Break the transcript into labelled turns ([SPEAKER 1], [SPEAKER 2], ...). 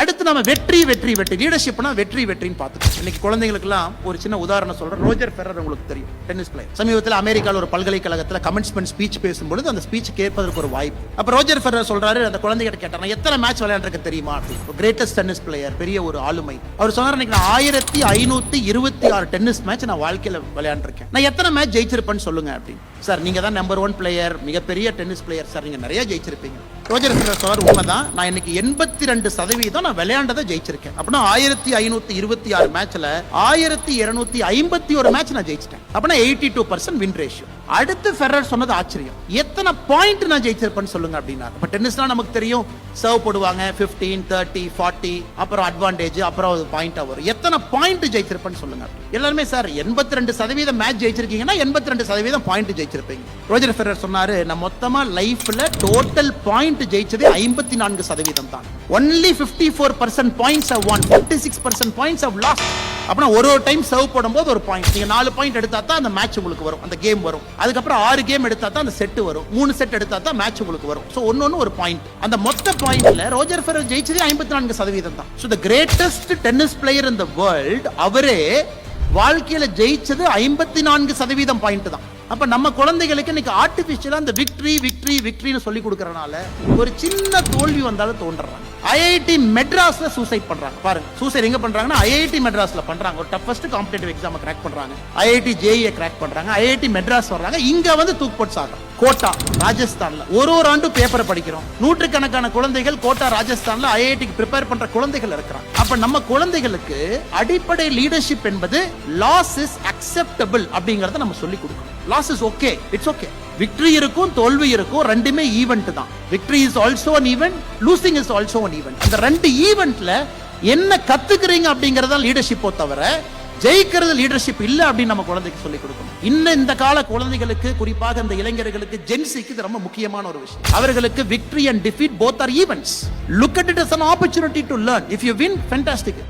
[SPEAKER 1] அடுத்து நம்ம வெற்றி வெற்றி வெற்றி. லீடர்ஷிப்னா வெற்றி வெற்றின்னு பார்த்துக்கோம் இன்னைக்கு குழந்தைங்களுக்குலாம் ஒரு சின்ன உதாரணம் சொல்றேன். ரோஜர் ஃபெரர் உங்களுக்கு தெரியும். டென்னிஸ் பிளேயர் சமீபத்தில் அமெரிக்காவில் ஒரு பல்கலைக்கழகத்தில் கமெண்ட்ஸ்மெண்ட் ஸ்பீச் பேசும்பொழுது அந்த ஸ்பீச் கேட்பதற்கு ஒரு வாய்ப்பு. அப்போ ரோஜர் ஃபெரர் சொல்றாரு அந்த குழந்தைகிட்ட கேட்டார் எத்தனை மேட்ச் விளையாண்டுருக்கு தெரியுமா? அப்படின்னு. கிரேட்டஸ்ட் டென்னிஸ் பிளேயர் பெரிய ஒரு ஆளுமை. அவர் சொன்னார் "இன்னைக்கு நான் ஆயிரத்தி ஐநூத்தி இருபத்தி ஆறு டென்னிஸ் மேட்ச் நான் வாழ்க்கையில் விளையாண்டுருக்கேன். நான் எத்தனை மேட்ச் ஜெயிச்சிருப்பேன்னு சொல்லுங்க அப்படின்னு. சார் நீங்க தான் நம்பர் ஒன் பிளேயர் மிகப்பெரிய டென்னிஸ் பிளேயர் சார் நீங்க நிறைய ஜெயிச்சிருப்பீங்க. ரோஜர் ஃபெரர் சார் உண்மைதான். நான் இன்னைக்கு எண்பத்தி ரெண்டு சதவீதம் நான் விளையாட விளையாண்டதை ஜெயிச்சிருக்கேன். அப்படின்னா ஆயிரத்தி ஐநூத்தி இருபத்தி ஆறு மேட்ச்ல ஆயிரத்தி இருநூத்தி ஐம்பத்தி ஒரு மேட்ச் நான் ஜெயிச்சிட்டேன். அப்படின்னா eighty two percent win ratio அடுத்து ஃபெரர் சொன்னது ஆச்சரியம். எத்தனை பாயிண்ட் நான் ஜெயிச்சிருப்பேன்னு சொல்லுங்க அப்படின்னா இப்போ டென்னிஸ்லாம் நமக்கு தெரியும். சர்வ் போடுவாங்க. 15 தேர்ட்டி ஃபார்ட்டி அப்புறம் அட்வான்டேஜ் அப்புறம் அது பாயிண்டா வரும். எத்தனை பாயிண்ட் ஜெயிச்சிருப்பேன்னு சொல்லுங்க எல்லாருமே சார் எண்பத்தி ரெண்டு சதவீதம் மேட்ச் ஜெயிச்சிருக்கீங்கன்னா எண்பத்தி ரெண்டு சதவீதம் பாயிண்ட் ஜெயிச்சிருப்பீங்க. ரோஜர் ஃபெரர் சொன்னாரு நான் மொத்தமா லைஃப்ல டோட்டல் பாயிண்ட் ஜெயிச்சது ஐம்பத்தி நான்கு சதவீதம் தான். Only 54% four percent points of one fifty six percent points of lost அப்படின்னா ஒரு ஒரு டைம் சர்வ் போடும்போது ஒரு பாயிண்ட் நீங்கள் நாலு பாயிண்ட் எடுத்தா தான் அந்த மேட்ச் உங்களுக்கு வரும். அந்த கேம் வரும். அதுக்கப்புறம் ஆறு கேம் எடுத்தா தான் அந்த செட்டு வரும். மூணு செட் எடுத்தா தான் மேட்ச் உங்களுக்கு வரும். ஸோ ஒன்று ஒன்று ஒரு பாயிண்ட் அந்த மொத்த பாயிண்ட்ல ரோஜர் ஃபெரர் ஜெயிச்சதே ஐம்பத்தி நான்கு சதவீதம் தான். So the greatest tennis player in the world அவரே வாழ்க்கையில் ஜெயிச்சது ஐம்பத்தி நான்கு சதவீதம் பாயிண்ட் தான். அப்ப நம்ம குழந்தைகளுக்கு இன்னைக்கு ஆர்டிபிஷியலா அந்த விக்டரி விக்ட்ரி விக்ட்ரின்னு சொல்லி கொடுக்கறனால ஒரு சின்ன தோல்வி வந்தாலும் தோன்றுறாங்க. ஐஐடி மெட்ராஸ்ல சூசைட் பண்றாங்க. பாருங்க சூசைட் எங்க பண்றாங்கன்னா ஐஐடி மெட்ராஸ்ல பண்றாங்க. ஒரு டஃபஸ்ட் காம்படிட்டிவ் எக்ஸாம் கிராக் பண்றாங்க. ஐஐடி ஜேஇ கிராக் பண்றாங்க. ஐஐடி மெட்ராஸ் வர்றாங்க. இங்க வந்து தூக்குப்பட்டு சாகுறாங்க கோட்டா ராஜஸ்தான்ல. ஒரு ஒரு ஆண்டு பேப்பரை படிக்கிறோம். நூற்றுக்கணக்கான குழந்தைகள் கோட்டா ராஜஸ்தான்ல ஐஐடிக்கு ப்ரிப்பேர் பண்ற குழந்தைகள் இருக்கிறாங்க. அப்ப நம்ம குழந்தைகளுக்கு அடிப்படை லீடர்ஷிப் என்பது லாஸ் இஸ் அக்செப்டபிள் அப்படிங்கறத நம்ம சொல்லி கொடுக்கணும். Loss is okay it's okay victory இருக்கும் தோல்வி இருக்கும். ரெண்டுமே ஈவெண்ட் தான். Victory is also an event losing is also an event அந்த ரெண்டு ஈவெண்ட்ல என்ன கத்துக்கிறீங்க அப்படிங்கறத லீடர்ஷிப்போ தவிர ஜெயிக்கிறது லீடர்ஷிப் இல்லை அப்படின்னு நம்ம குழந்தைக்கு சொல்லிக் கொடுக்கணும். இன்னும் இந்த கால குழந்தைகளுக்கு குறிப்பாக இந்த இளைஞர்களுக்கு ஜென்சிக்கு இது ரொம்ப முக்கியமான ஒரு விஷயம். அவர்களுக்கு victory and defeat both are events look at it as an opportunity to learn if you win fantastic